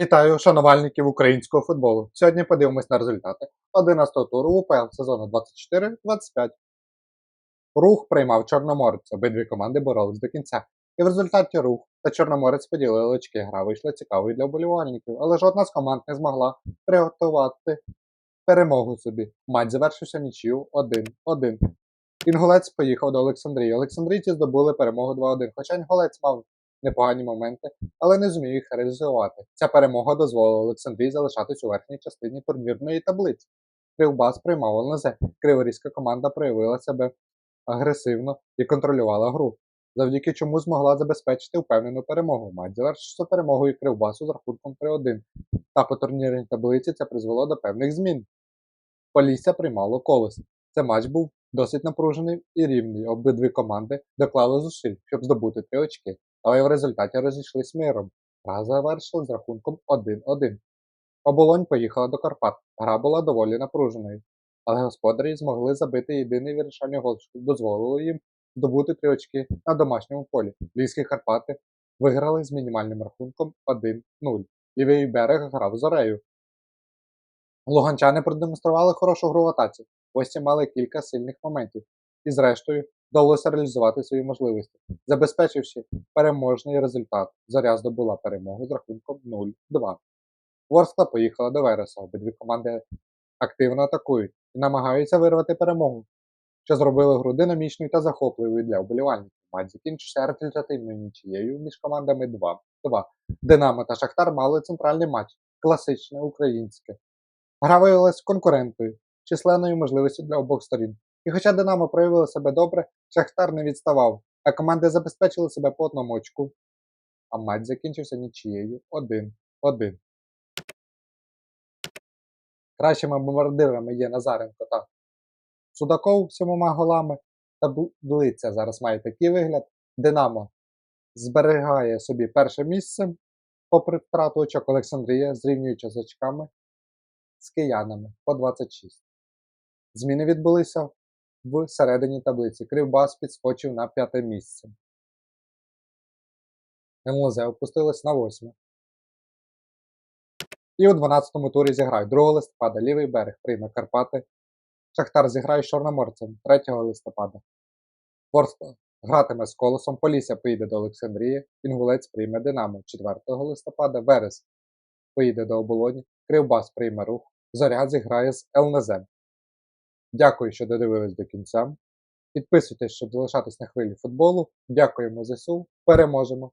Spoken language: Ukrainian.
Вітаю шанувальників українського футболу. Сьогодні подивимось на результати 11-го туру УПЛ сезону 24-25. Рух приймав Чорноморець. Обидві команди боролись до кінця. І в результаті рух та Чорноморець поділили очки. Гра вийшла цікавою для вболівальників, але жодна з команд не змогла приготувати перемогу собі. Матч завершився нічию 1-1. Інгулець поїхав до Олександрії. Олександрійці здобули перемогу 2-1. Хоча Інгулець мав непогані моменти, але не зумів їх реалізувати. Ця перемога дозволила Олександрії залишатись у верхній частині турнірної таблиці. Кривбас приймав ЛНЗ. Криворізька команда проявила себе агресивно і контролювала гру, завдяки чому змогла забезпечити впевнену перемогу. Матч завершився перемогою Кривбасу з рахунком 3-1. Та по турнірній таблиці це призвело до певних змін. Полісся приймало колес. Цей матч був досить напружений і рівний. Обидві команди доклали зусиль, щоб здобути три очки, але в результаті розійшлись миром. Гра завершилась з рахунком 1-1. Оболонь поїхала до Карпат. Гра була доволі напруженою, але господарі змогли забити єдиний вирішальний гол, що дозволило їм здобути три очки на домашньому полі. Львівські Карпати виграли з мінімальним рахунком 1-0. Лівий берег грав з Орею. Луганчани продемонстрували хорошу гру в атаці. Гості мали кілька сильних моментів, і зрештою вдалося реалізувати свої можливості, забезпечивши переможний результат. Зоря здобула перемогу з рахунком 0-2. Ворскла поїхала до Вереса. Обидві команди активно атакують і намагаються вирвати перемогу, що зробили гру динамічною та захопливою для вболівальників. Матч закінчився результативною нічією між командами 2-2. Динамо та Шахтар мали центральний матч, класичне українське. Гра виявилась конкурентою, численною можливістю для обох сторін. І хоча Динамо проявило себе добре, Шахтар не відставав, а команди забезпечили себе по одному очку. А матч закінчився нічією 1-1. Кращими бомбардирами є Назаренко та Судаков сьомома голами. Таблиця зараз має такий вигляд. Динамо зберігає собі перше місце, попри втрату очок Олександрія, зрівнюючи з очками з киянами по 26. Зміни відбулися в середині таблиці. Кривбас підскочив на п'яте місце. НЛЗ опустилось на восьме. І у 12-му турі зіграють 2 листопада лівий берег прийме Карпати. Шахтар зіграє з Чорноморцем 3 листопада. Ворскла гратиме з колосом, Полісся поїде до Олександрії, Інгулець прийме Динамо 4 листопада, Верес поїде до Оболоні, Кривбас прийме рух, Зоря зіграє з ЛНЗ. Дякую, що додивились до кінця. Підписуйтесь, щоб залишатись на хвилі футболу. Дякуємо ЗСУ. Переможемо!